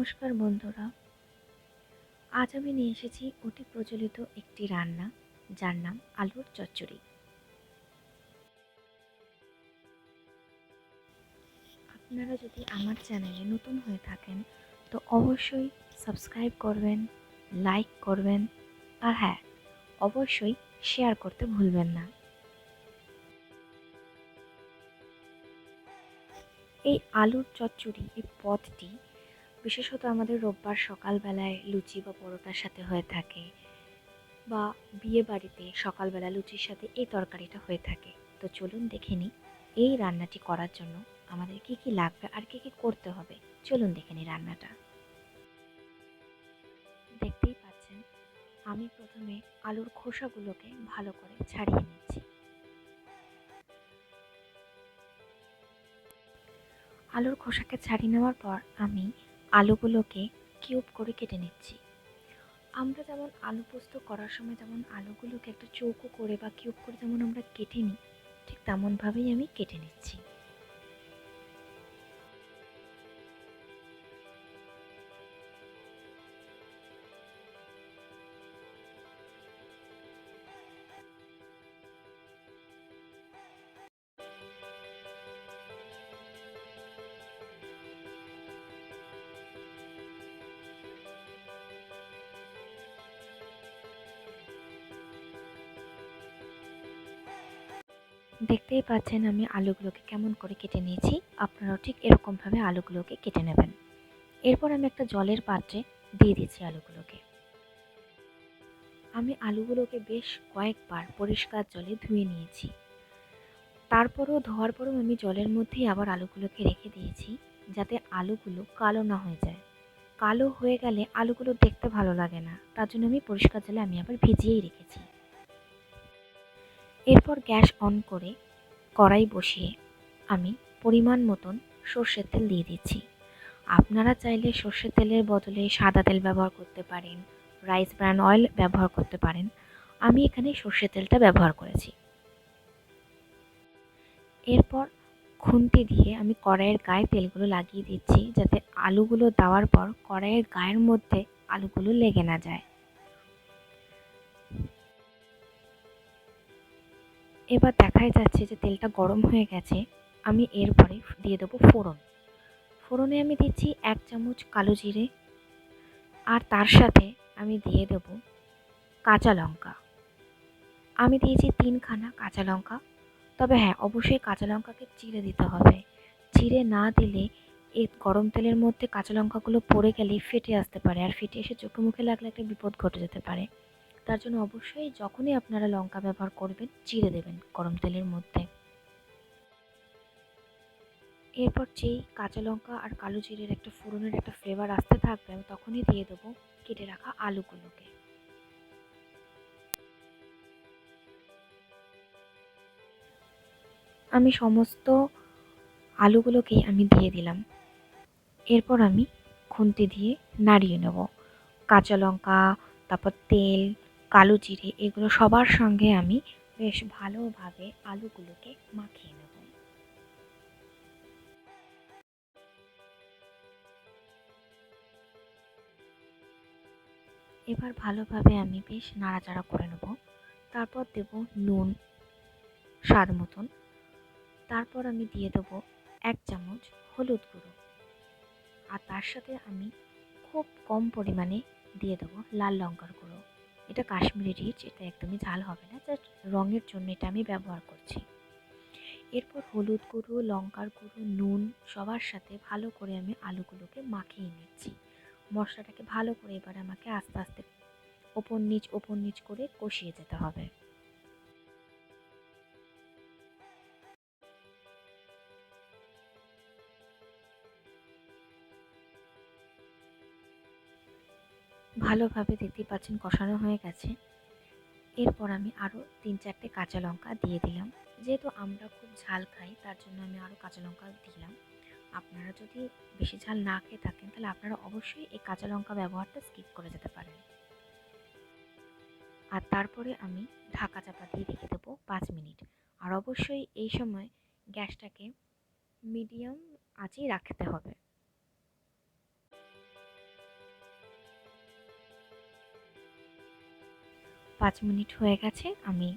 নমস্কার বন্ধুরা। আজ আমি নিয়ে এসেছি অতি প্রচলিত একটি রান্না, যার নাম আলুর চচ্চড়ি। আপনারা যদি আমার চ্যানেলে নতুন হয়ে থাকেন, তো অবশ্যই সাবস্ক্রাইব করবেন, লাইক করবেন, আর হ্যাঁ অবশ্যই শেয়ার করতে ভুলবেন না। এই আলুর চচ্চড়ি, এই পদটি বিশেষত আমাদের রোববার সকালবেলায় লুচি বা পরোটার সাথে হয়ে থাকে বা বিয়ে বাড়িতে সকালবেলা লুচির সাথে এই তরকারিটা হয়ে থাকে। তো চলুন দেখে নিই এই রান্নাটি করার জন্য আমাদের কি কি লাগবে আর কি কি করতে হবে। চলুন দেখে নিই রান্নাটা। দেখতেই পাচ্ছেন, আমি প্রথমে আলুর খোসাগুলোকে ভালো করে ছাড়িয়ে নিচ্ছি। আলুর খোসাকে ছাড়িয়ে নেওয়ার পর আমি আলুগুলোকে কিউব করে কেটে নিচ্ছি। আমরা যেমন আলু পোস্ত করার সময় যেমন আলুগুলোকে একটা চৌকো করে বা কিউব করে যেমন আমরা কেটে নিই, ঠিক তেমনভাবেই আমি কেটে নিচ্ছি। দেখতেই পাচ্ছেন আমি আলুগুলোকে কেমন করে কেটে নিয়েছি। আপনারাও ঠিক এরকমভাবে আলুগুলোকে কেটে নেবেন। এরপর আমি একটা জলের পাত্রে দিয়ে দিচ্ছি আলুগুলোকে। আমি আলুগুলোকে বেশ কয়েকবার পরিষ্কার জলে ধুয়ে নিয়েছি। তারপরও ধোয়ার পরেও আমি জলের মধ্যেই আবার আলুগুলোকে রেখে দিয়েছি, যাতে আলুগুলো কালো না হয়ে যায়। কালো হয়ে গেলে আলুগুলো দেখতে ভালো লাগে না। তার জন্য আমি পরিষ্কার জলে আমি আবার ভিজিয়েই রেখেছি। এরপর গ্যাস অন করে কড়াই বসিয়ে আমি পরিমাণ মতন সর্ষের তেল দিয়ে দিচ্ছি। আপনারা চাইলে সর্ষের তেলের বদলে সাদা তেল ব্যবহার করতে পারেন, রাইস ব্র্যান অয়েল ব্যবহার করতে পারেন। আমি এখানে সর্ষের তেলটা ব্যবহার করেছি। এরপর খুন্তি দিয়ে আমি কড়াইয়ের গায়ে তেলগুলো লাগিয়ে দিচ্ছি যাতে আলুগুলো দেওয়ার পর কড়াইয়ের গায়ের মধ্যে আলুগুলো লেগে না যায়। এবার দেখাই যাচ্ছে যে তেলটা গরম হয়ে গেছে, আমি এরপরে দিয়ে দেবো ফোড়ন। ফোড়নে আমি দিচ্ছি এক চামচ কালো জিরে আর তার সাথে আমি দিয়ে দেব কাঁচা লঙ্কা। আমি দিয়েছি তিনখানা কাঁচা লঙ্কা, তবে হ্যাঁ অবশ্যই কাঁচা লঙ্কাকে চিড়ে দিতে হবে। চিড়ে না দিলে এই গরম তেলের মধ্যে কাঁচা লঙ্কাগুলো পড়ে গেলে ফেটে আসতে পারে, আর ফেটে এসে চোখে মুখে লাগলে একটা বিপদ ঘটে যেতে পারে। তার জন্য অবশ্যই যখনই আপনারা লঙ্কা ব্যবহার করবেন, চিড়ে দেবেন গরম তেলের মধ্যে। এরপর যেই কাঁচা লঙ্কা আর কালো জিরের একটা ফোড়নের একটা ফ্লেভার আসতে থাকবে, আমি তখনই দিয়ে দেবো কেটে রাখা আলুগুলোকে। আমি সমস্ত আলুগুলোকেই আমি দিয়ে দিলাম। এরপর আমি খুন্তি দিয়ে নাড়িয়ে নেব। কাঁচা লঙ্কা, তারপর তেল কালো জিরে, এগুলো সবার সঙ্গে আমি বেশ ভালোভাবে আলুগুলোকে মাখিয়ে নেব। এবার ভালোভাবে আমি বেশ নাড়াচাড়া করে নেব। তারপর দেব নুন, স্বাদ মতন। তারপর আমি দিয়ে দেবো এক চামচ হলুদ গুঁড়ো। আর তার সাথে আমি খুব কম পরিমাণে দিয়ে দেবো লাল লঙ্কার এটা কাশ্মীরি রিচ, এটা একদমই ঝাল হবে না জাস্ট রঙের জন্য এটা আমি ব্যবহার করছি। এরপর হলুদ গুঁড়ো, লঙ্কার গুঁড়ো, নুন, সবার সাথে ভালো করে আমি আলুগুলোকে মাখিয়ে নিচ্ছি। মশলাটাকে ভালো করে এবার আমাকে আস্তে আস্তে ওপর নিচ ওপর নিচ করে কষিয়ে যেতে হবে। ভালোভাবে দেখতেই পাচ্ছেন কষানো হয়ে গেছে। এরপর আমি আরও তিন চারটে কাঁচা লঙ্কা দিয়ে দিলাম। যেহেতু আমরা খুব ঝাল খাই, তার জন্য আমি আরও কাঁচা লঙ্কা দিলাম। আপনারা যদি বেশি ঝাল না খেয়ে থাকেন, তাহলে আপনারা অবশ্যই এই কাঁচা লঙ্কা ব্যবহারটা স্কিপ করে যেতে পারেন। আর তারপরে আমি ঢাকা চাপা দিয়ে রেখে দেবো পাঁচ মিনিট। আর অবশ্যই এই সময় গ্যাসটাকে মিডিয়াম আঁচেই রাখতে হবে। পাঁচ মিনিট হয়ে গেছে, আমি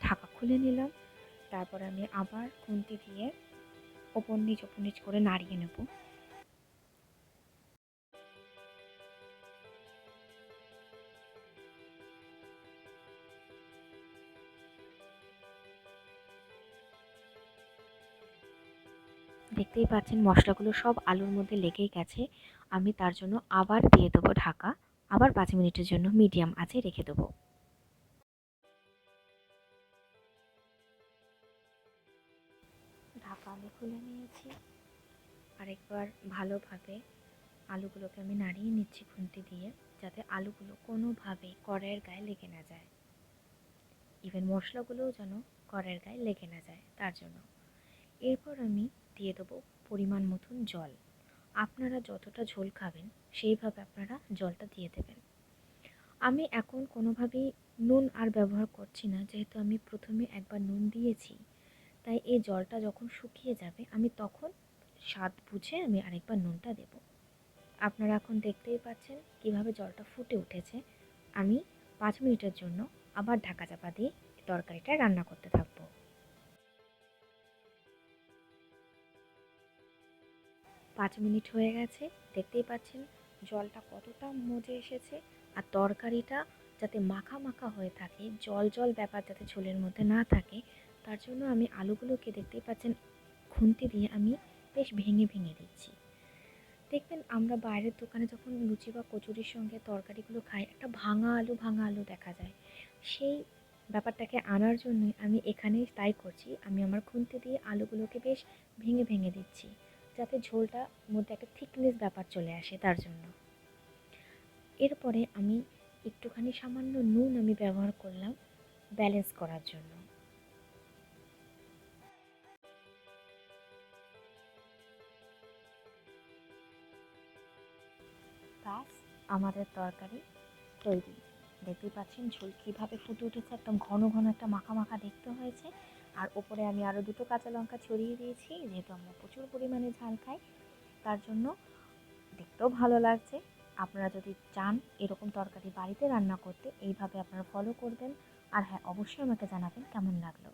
ঢাকা খুলে নিলাম। তারপর আমি আবার খুন্তি দিয়ে ওপর নিচ ওপর নিচ করে নাড়িয়ে নেব। দেখতেই পাচ্ছেন মশলাগুলো সব আলুর মধ্যে লেগেই গেছে। আমি তার জন্য আবার দিয়ে দেবো ঢাকা। আবার পাঁচ মিনিটের জন্য মিডিয়াম আঁচে রেখে দেবো। আরেকবার ভালোভাবে আলুগুলোকে আমি নাড়িয়ে নিচ্ছি খুন্তি দিয়ে, যাতে আলুগুলো কোনোভাবেই কড়াইয়ের গায়ে লেগে না যায়। ইভেন মশলাগুলোও যেন কড়াইয়ের গায়ে লেগে না যায়, তার জন্য। এরপর আমি দিয়ে দেবো পরিমাণ মতন জল। আপনারা যতটা ঝোল খাবেন, সেইভাবে আপনারা জলটা দিয়ে দেবেন। আমি এখন কোনোভাবেই নুন আর ব্যবহার করছি না, যেহেতু আমি প্রথমে একবার নুন দিয়েছি। তাই এই জলটা যখন শুকিয়ে যাবে, আমি তখন স্বাদ বুঝে আমি আরেকবার নুনটা দেব। আপনারা এখন দেখতেই পাচ্ছেন কীভাবে জলটা ফুটে উঠেছে। আমি পাঁচ মিনিটের জন্য আবার ঢাকা চাপা দিয়ে তরকারিটা রান্না করতে থাকব। পাঁচ মিনিট হয়ে গেছে, দেখতেই পাচ্ছেন জলটা কতটা মজে এসেছে আর তরকারিটা যাতে মাখা মাখা হয়ে থাকে, জল জল ব্যাপার যাতে ঝোলের মধ্যে না থাকে, তার জন্য আমি আলুগুলোকে দেখতেই পাচ্ছেন খুন্তি দিয়ে আমি বেশ ভেঙে ভেঙে দিচ্ছি। দেখবেন আমরা বাইরের দোকানে যখন লুচি বা কচুরির সঙ্গে তরকারিগুলো খাই, একটা ভাঙা আলু ভাঙা আলু দেখা যায়। সেই ব্যাপারটাকে আনার জন্যই আমি এখানেই তাই করছি। আমি আমার খুন্তি দিয়ে আলুগুলোকে বেশ ভেঙে ভেঙে দিচ্ছি, যাতে ঝোলটা মধ্যে একটা থিকনেস ব্যাপার চলে আসে তার জন্য। এরপরে আমি একটুখানি সামান্য নুন আমি ব্যবহার করলাম ব্যালেন্স করার জন্য। ব্যাস আমাদের তরকারি তৈরি। দেখতেই পাচ্ছেন ঝোল কীভাবে ফুটে উঠেছে, একদম ঘন ঘন একটা মাখা মাখা দেখতে হয়েছে। আর ওপরে আমি আরও দুটো কাঁচা লঙ্কা ছড়িয়ে দিয়েছি, যেহেতু আমরা প্রচুর পরিমাণে ঝাল খাই, তার জন্য দেখতেও ভালো লাগছে। আপনারা যদি চান এরকম তরকারি বাড়িতে রান্না করতে, এইভাবে আপনারা ফলো করবেন। আর হ্যাঁ অবশ্যই আমাকে জানাবেন কেমন লাগল।